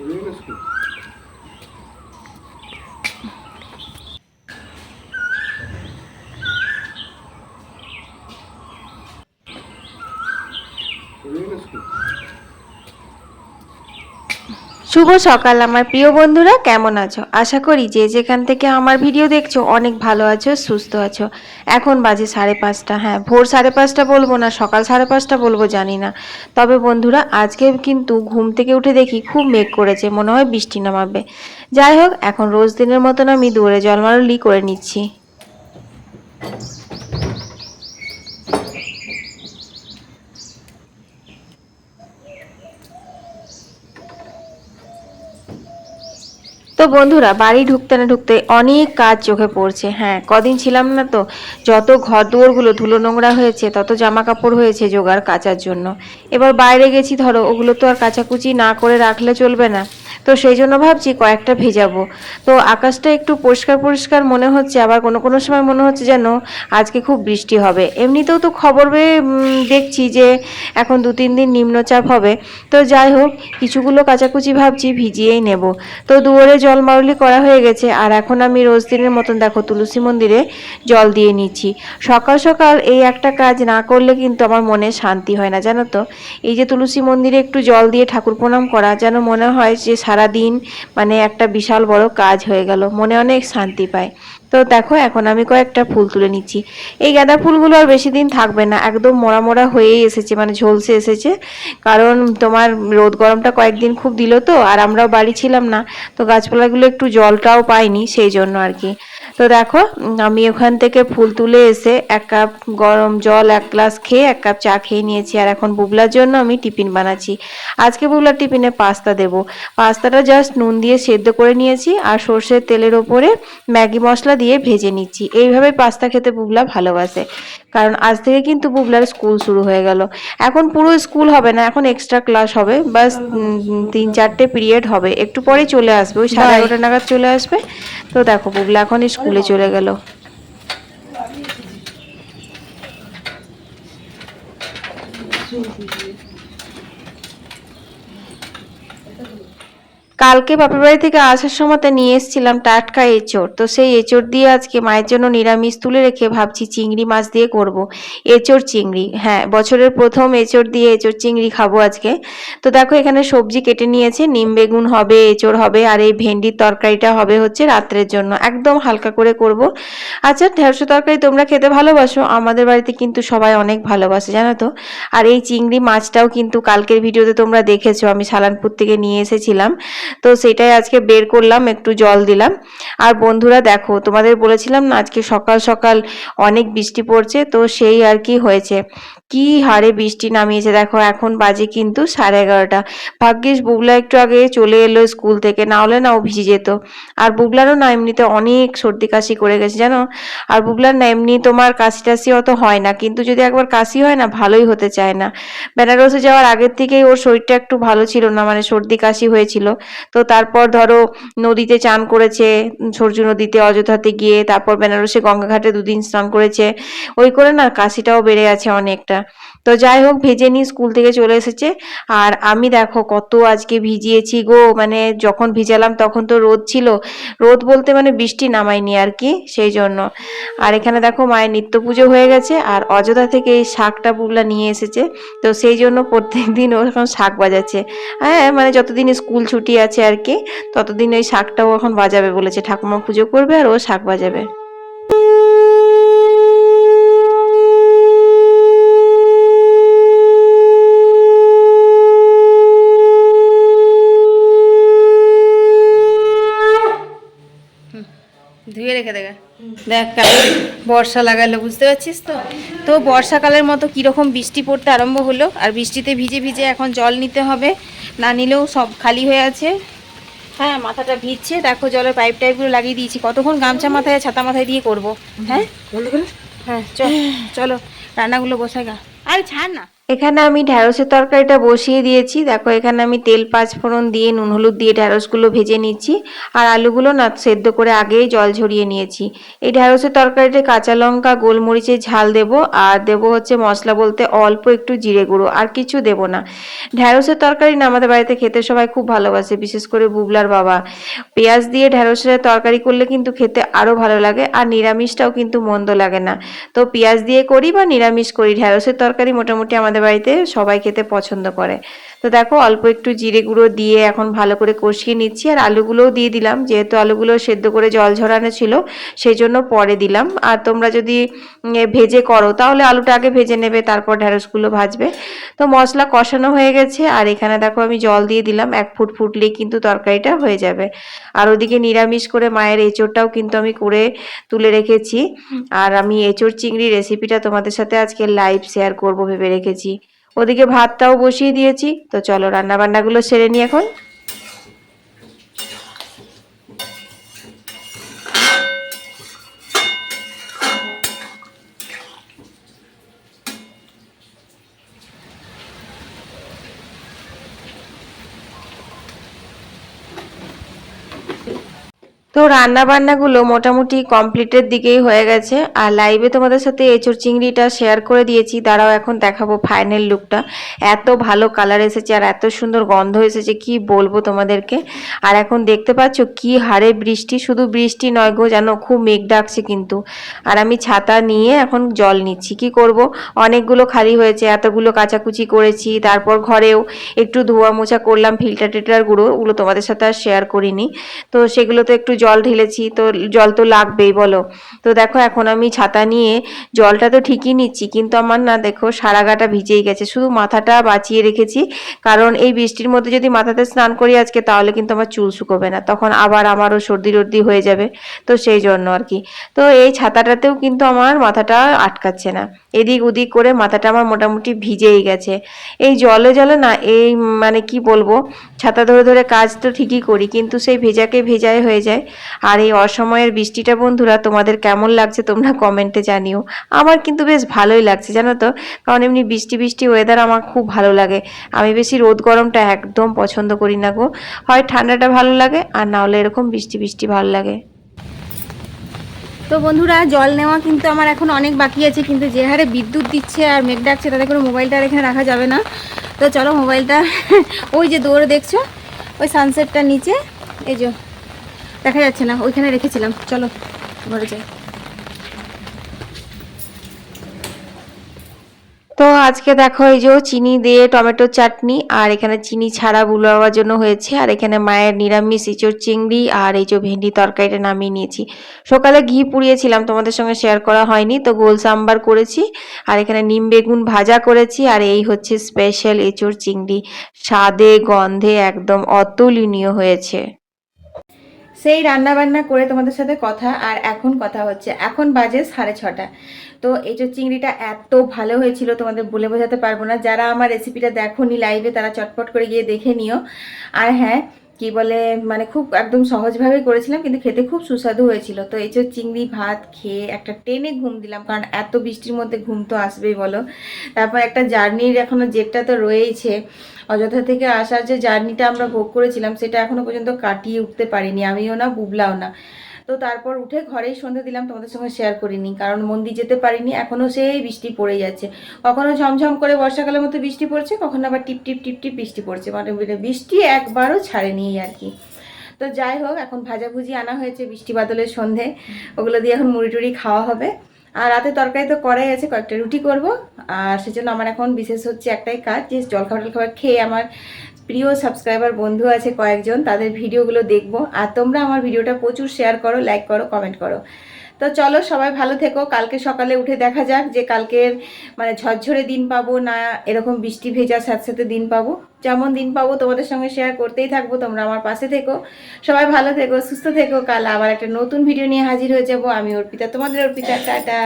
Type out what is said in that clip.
Öyle mi শুভ সকাল, আমার প্রিয় বন্ধুরা, কেমন আছো? আশা করি যে যেখান থেকে আমার ভিডিও দেখছ, অনেক ভালো আছো, সুস্থ আছো। এখন বাজে সাড়ে পাঁচটা। হ্যাঁ ভোর সাড়ে পাঁচটা বলব না, সকাল সাড়ে পাঁচটা বলব, জানি না। তবে বন্ধুরা, আজকে কিন্তু ঘুম থেকে উঠে দেখি খুব মেঘ করেছে, মনে হয় বৃষ্টি নামাবে। যাই হোক, এখন রোজ দিনের মতন আমি দৌড়ে জলমারলি করে নিচ্ছি। তো বন্ধুরা, বাড়ি ঢুকতে না ঢুকতে অনেক কাজ চোখে পড়ছে। হ্যাঁ কদিন ছিলাম না তো, যত ঘর দুয়ারগুলো ধুলো নোংরা হয়েছে, তত জামা কাপড় হয়েছে জোগাড় কাচার জন্য। এবার বাইরে গেছি, ধরো, ওগুলো তো আর কাচাকুচি না করে রাখলে চলবে না। তো সেই জন্য ভাবছি কয়েকটা ভেজাবো। তো আকাশটা একটু পরিষ্কার পরিষ্কার মনে হচ্ছে, আবার কোনো কোনো সময় মনে হচ্ছে যেন আজকে খুব বৃষ্টি হবে। এমনিতেও তো খবর দেখছি যে এখন দু তিন দিন নিম্নচাপ হবে। তো যাই হোক, কিছুগুলো কাচাকুচি ভাবছি ভিজিয়েই নেব। তো দুয়ারে জল মারুলি করা হয়ে গেছে, আর এখন আমি রোজ দিনের মতন দেখো তুলসী মন্দিরে জল দিয়ে নিচ্ছি। সকাল সকাল এই একটা কাজ না করলে কিন্তু আমার মনে শান্তি হয় না, জানো তো? এই যে তুলসী মন্দিরে একটু জল দিয়ে ঠাকুর প্রণাম করা, যেন মনে হয় যে সারা দিন মানে একটা বিশাল বড় কাজ হয়ে গেল, মনে অনেক শান্তি পায়। তো দেখো, এখন আমি কয়েকটা ফুল তুলে নিচ্ছি। এই গাঁদা ফুলগুলো আর বেশি দিন থাকবে না, একদম মোড়া মোড়া হয়েই এসেছে মানে ঝলসে এসেছে। কারণ তোমার রোদ গরমটা কয়েকদিন খুব দিল তো, আর আমরাও বাড়ি ছিলাম না, তো গাছপালাগুলো একটু জলটাও পাইনি, সেই জন্য আর কি। তো দেখো আমি ওখান থেকে ফুল তুলে এসে এক কাপ গরম জল এক গ্লাস খেয়ে এক কাপ চা খেয়ে নিয়েছি। আর এখন বুবলার জন্য আমি টিফিন বানাচ্ছি। আজকে বুবলার টিফিনে পাস্তা দেব। পাস্তাটা জাস্ট নুন দিয়ে সেদ্ধ করে নিয়েছি আর সর্ষের তেলের ওপরে ম্যাগি মশলা দিয়ে ভেজে নিচ্ছি। এইভাবে পাস্তা খেতে বুবলা ভালোবাসে। কারণ আজ থেকে কিন্তু বুবলার স্কুল শুরু হয়ে গেল। এখন পুরো স্কুল হবে না এখন এক্সট্রা ক্লাস হবে। বাস তিন চারটে পিরিয়ড হবে। একটু পরে চলে আসবে। ওই সাড়ে এগারোটা নাগাদ চলে আসবে। তো দেখো বুবলা এখন স্কুলে চলে গেল। কালকে বাপের বাড়ি থেকে আসার সময়তে নিয়ে এসেছিলাম টাটকা এঁচড়। তো সেই এঁচড় দিয়ে আজকে মায়ের জন্য নিরামিষ তুলে রেখে ভাবছি চিংড়ি মাছ দিয়ে করব। এঁচড় চিংড়ি হ্যাঁ বছরের প্রথম এঁচড় দিয়ে এঁচড় চিংড়ি খাব আজকে। তো দেখো এখানে সবজি কেটে নিয়েছে, নিম বেগুন হবে, এঁচড় হবে, আর এই ভেন্ডির তরকারিটা হবে হচ্ছে রাত্রের জন্য। একদম হালকা করে করব। আচ্ছা ঢেঁড়স তরকারি তোমরা খেতে ভালোবাসো, আমাদের বাড়িতে কিন্তু সবাই অনেক ভালোবাসে, জানো তো? আর এই চিংড়ি মাছটাও কিন্তু কালকের ভিডিওতে তোমরা দেখেছ, আমি সালানপুর থেকে নিয়ে এসেছিলাম। তো সেটাই আজকে বের করলাম, একটু জল দিলাম। আর বন্ধুরা দেখো, তোমাদের বলেছিলাম না, আজকে সকাল সকাল অনেক বৃষ্টি পড়ছে, তো সেই আর কি হয়েছে। কি হারে বৃষ্টি নামিয়েছে? দেখো, এখন বাজে কিন্তু সাড়ে এগারোটা। ভাগ্যিস বুবলা একটু আগে চলে এলো স্কুল থেকে, না হলে না ও ভিজে যেত। আর বুগলারও না এমনিতে অনেক সর্দি কাশি করে গেছে, জানো? আর বুগলার না এমনি তোমার কাশি টাশি অত হয় না, কিন্তু যদি একবার কাশি হয় না, ভালোই হতে চায় না। বেনারসে যাওয়ার আগের থেকেই ওর শরীরটা একটু ভালো ছিল না মানে সর্দি কাশি হয়েছিল। তো তারপর ধরো নদীতে চান করেছে, সূর্য নদীতে, অযোধ্যাতে গিয়ে, তারপর বেনারসে গঙ্গাঘাটে দুদিন স্নান করেছে। ওই করে না কাশিটাও বেড়ে আছে অনেকটা। তো যাই হোক, ভেজে নিয়ে স্কুল থেকে চলে এসেছে। আর আমি দেখো কত আজকে ভিজিয়েছি গো মানে যখন ভিজালাম তখন তো রোদ ছিল। রোদ বলতে মানে বৃষ্টি নামায়নি আর কি, সেই জন্য। আর এখানে দেখো মায়ের নিত্য পুজো হয়ে গেছে, আর অযোধ্যা থেকে এই শাকটা বুবলা নিয়ে এসেছে। তো সেই জন্য প্রত্যেক দিন ও এখন শাক বাজাচ্ছে। হ্যাঁ মানে যতদিন স্কুল ছুটি আছে আর কি, ততদিন ওই শাকটাও এখন বাজাবে বলেছে। ঠাকুমা পুজো করবে আর ও শাক বাজাবে। ধুয়ে রেখে দেবে। দেখ বর্ষা লাগালো বুঝতে পারছিস তো? তো বর্ষাকালের মতো কীরকম বৃষ্টি পড়তে আরম্ভ হলো আর বৃষ্টিতে ভিজে ভিজে এখন জল নিতে হবে না নিলেও সব খালি হয়ে আছে। হ্যাঁ মাথাটা ভিজছে দেখো জলের পাইপ টাইপগুলো লাগিয়ে দিয়েছি কতক্ষণ গামছা মাথায় ছাতা মাথায় দিয়ে করব হ্যাঁ? হ্যাঁ চল চলো রান্নাগুলো বসাই গা। আরে ছাড় না। এখানে আমি ঢ্যাঁড়সের তরকারিটা বসিয়ে দিয়েছি। দেখো, এখানে আমি তেল পাঁচ ফোড়ন দিয়ে, নুন, হলুদ দিয়ে ঢ্যাঁড়সগুলো ভেজে নিচ্ছি। আর আলুগুলো না সেদ্ধ করে আগেই জল ঝরিয়ে নিয়েছি। এই ঢ্যাঁড়সের তরকারিতে কাঁচা লঙ্কা, গোলমরিচের ঝাল দেব। আর দেব হচ্ছে মশলা বলতে অল্প একটু জিরে গুঁড়ো, আর কিছু দেব না। ঢ্যাঁড়সের তরকারি না আমাদের বাড়িতে খেতে সবাই খুব ভালোবাসে, বিশেষ করে বুবলার বাবা। পেঁয়াজ দিয়ে ঢ্যাঁড়সের তরকারি করলে কিন্তু খেতে আরও ভালো লাগে, আর নিরামিষটাও কিন্তু মন্দ লাগে না। তো পেঁয়াজ দিয়ে করি বা নিরামিষ করি ঢ্যাঁড়সের তরকারি মোটামুটি আমাদের বাড়িতে সবাই খেতে পছন্দ করে। তো দেখো, অল্প একটু জিরে গুঁড়ো দিয়ে এখন ভালো করে কষিয়ে নিচ্ছি। আর আলুগুলোও দিয়ে দিলাম, যেহেতু আলুগুলো সেদ্ধ করে জল ঝরানো ছিল সেই জন্য পরে দিলাম। আর তোমরা যদি ভেজে করো, তাহলে আলুটা আগে ভেজে নেবে, তারপর ঢ্যাঁড়সগুলো ভাজবে। তো মশলা কষানো হয়ে গেছে, আর এখানে দেখো আমি জল দিয়ে দিলাম, এক ফুট ফুটলেই কিন্তু তরকারিটা হয়ে যাবে। আর ওদিকে নিরামিষ করে মায়ের এঁচোড়টাও কিন্তু আমি করে তুলে রেখেছি। আর আমি এঁচোড় চিংড়ি রেসিপিটা তোমাদের সাথে আজকে লাইভ শেয়ার করব ভেবে রেখেছি। ওদিকে ভাতটাও বসিয়ে দিয়েছি। তো চলো রান্নাবান্নাগুলো সেরে নিই এখন। তো রান্না বান্নাগুলো মোটামুটি কমপ্লিটের দিকেই হয়ে গেছে। আর লাইভে তোমাদের সাথে এঁচোড় চিংড়িটা শেয়ার করে দিয়েছি। দাঁড়াও, এখন দেখাবো ফাইনাল লুকটা এত ভালো কালার এসেছে আর এত সুন্দর গন্ধ এসেছে, কি বলব তোমাদেরকে? আর এখন দেখতে পাচ্ছ কি হারে বৃষ্টি, শুধু বৃষ্টি নয় গো যেন খুব মেঘ ডাকছে কিন্তু। আর আমি ছাতা নিয়ে এখন জল নিচ্ছি, কি করব? অনেকগুলো খালি হয়েছে, এতগুলো কাচাকুচি করেছি, তারপর ঘরেও একটু ধোয়া মোছা করলাম ফিল্টার টিল্টার গুঁড়ো, ওগুলো তোমাদের সাথে আর শেয়ার করিনি। তো সেগুলো তো একটু জল ঢেলেছি, তো জল তো লাগবেই, বলো। তো দেখো, এখন আমি ছাতা নিয়ে জলটা তো ঠিকই নিচ্ছি, কিন্তু আমার না দেখো, সারা গাটা ভিজেই গেছে। শুধু মাথাটা বাঁচিয়ে রেখেছি, কারণ এই বৃষ্টির মধ্যে যদি মাথাতে স্নান করি আজকে, তাহলে কিন্তু আমার চুল শুকোবে না। তখন আবার আমারও সর্দি টর্দি হয়ে যাবে, তো সেই জন্য আর কি। তো এই ছাতাটাতেও কিন্তু আমার মাথাটা আটকাচ্ছে না। এদিক ওদিক করে মাথাটা আমার মোটামুটি ভিজেই গেছে। এই জলে জলে না, এই মানে কি বলব, ছাতা ধরে ধরে কাজ তো ঠিকই করি, কিন্তু সেই ভেজাকে ভেজায় হয়ে যায়। আর এই অসময়ের বৃষ্টিটা বন্ধুরা, তোমাদের কেমন লাগছে তোমরা কমেন্টে জানিও। আমার কিন্তু বেশ ভালোই লাগছে, জানো তো? কারণ এমনি বৃষ্টি বৃষ্টি ওয়েদার আমার খুব ভালো লাগে। আমি বেশি রোদ গরমটা একদম পছন্দ করি না গো। হয় ঠান্ডাটা ভালো লাগে, আর না হলে এরকম বৃষ্টি বৃষ্টি ভালো লাগে। তো বন্ধুরা, জল নেওয়া কিন্তু আমার এখন অনেক বাকি আছে, কিন্তু যে হারে বিদ্যুৎ দিচ্ছে আর মেঘ ডাকছে, তাতে করে মোবাইলটা আর এখানে রাখা যাবে না। তো চলো মোবাইলটা, ওই যে দৌড়ে দেখছ? ওই সানসেটটার নিচে, এই যে। দেখা যাচ্ছে না, ওইখানে রেখেছিলাম। চলো, ঘরে যাই। তো আজকে দেখো এই যে চিনি দিয়ে টমেটোর চাটনি, আর এখানে চিনি ছাড়া বুলাবার জন্য হয়েছে। আর এখানে মায়ের নিরামিষ ইঁচড় চিংড়ি আর এই যে ভেন্ডি তরকারিটা নামিয়ে নিয়েছি। সকালে ঘি পুড়িয়েছিলাম, তোমাদের সঙ্গে শেয়ার করা হয়নি, তো গোল সাম্বার করেছি। আর এখানে নিম বেগুন ভাজা করেছি, আর এই হচ্ছে স্পেশাল এঁচড় চিংড়ি। স্বাদে, গন্ধে একদম অতুলনীয় হয়েছে। সেই রান্না বান্না করে তোমাদের সাথে কথা, আর এখন কথা হচ্ছে, এখন বাজে সাড়ে ছটা। তো এই যে চিংড়িটা এত ভালো হয়েছিল, তোমাদের বলে বোঝাতে পারব না। যারা আমার রেসিপিটা দেখো নি লাইভে তারা চটপট করে গিয়ে দেখে নিও। আর হ্যাঁ কি বলে মানে খুব একদম সহজভাবে করেছিলাম, কিন্তু খেতে খুব সুস্বাদু হয়েছিল। তো এই যে চিংড়ি, ভাত খেয়ে একটা টেনে ঘুম দিলাম, কারণ এত বৃষ্টির মধ্যে ঘুম তো আসবেই, বলো। তারপর একটা জার্নির এখনও জেটটা তো রয়েইছে। অযোধ্যা থেকে আসার যে জার্নিটা আমরা ভোগ করেছিলাম, সেটা এখনও পর্যন্ত কাটিয়ে উঠতে পারিনি। আমিও না, বুবলাও না। তো তারপর উঠে ঘরেই সন্ধে দিলাম, তোমাদের সঙ্গে শেয়ার করিনি, কারণ মন্দির যেতে পারিনি এখনও সেই বৃষ্টি পড়ে যাচ্ছে। কখনো ঝমঝম করে বর্ষাকালের মতো বৃষ্টি পড়ছে, কখনো আবার টিপ টিপ টিপ টিপ বৃষ্টি পড়ছে মানে বৃষ্টি একবারও ছাড়েনি আর কি। তো যাই হোক, এখন ভাজাভুজি আনা হয়েছে বৃষ্টি বাদলের সন্ধে, ওগুলো দিয়ে এখন মুড়ি টুড়ি খাওয়া হবে। আর রাতে তরকারি তো করাই আছে, কয়েকটা রুটি করব, আর সেজন্য আমার এখন বিশেষ হচ্ছে একটাই কাজ, যে জলখাবার টলখাবার খেয়ে আমার প্রিয় সাবস্ক্রাইবার বন্ধু আছে কয়েকজন, তাদের ভিডিওগুলো দেখব। আর তোমরা আমার ভিডিওটা প্রচুর শেয়ার করো লাইক করো কমেন্ট করো। তো চলো সবাই ভালো থেকো, কালকে সকালে উঠে দেখা যাক যে কালকের মানে ঝরঝরে দিন পাবো না এরকম বৃষ্টি ভেজা সাথে সাথে দিন পাবো। যেমন দিন পাবো তোমাদের সঙ্গে শেয়ার করতেই থাকব, তোমরা আমার পাশে থেকো। সবাই ভালো থেকো, সুস্থ থেকো, কাল আবার একটা নতুন ভিডিও নিয়ে হাজির হয়ে যাব। আমি অর্পিতা, তোমাদের অর্পিতা, টাটা।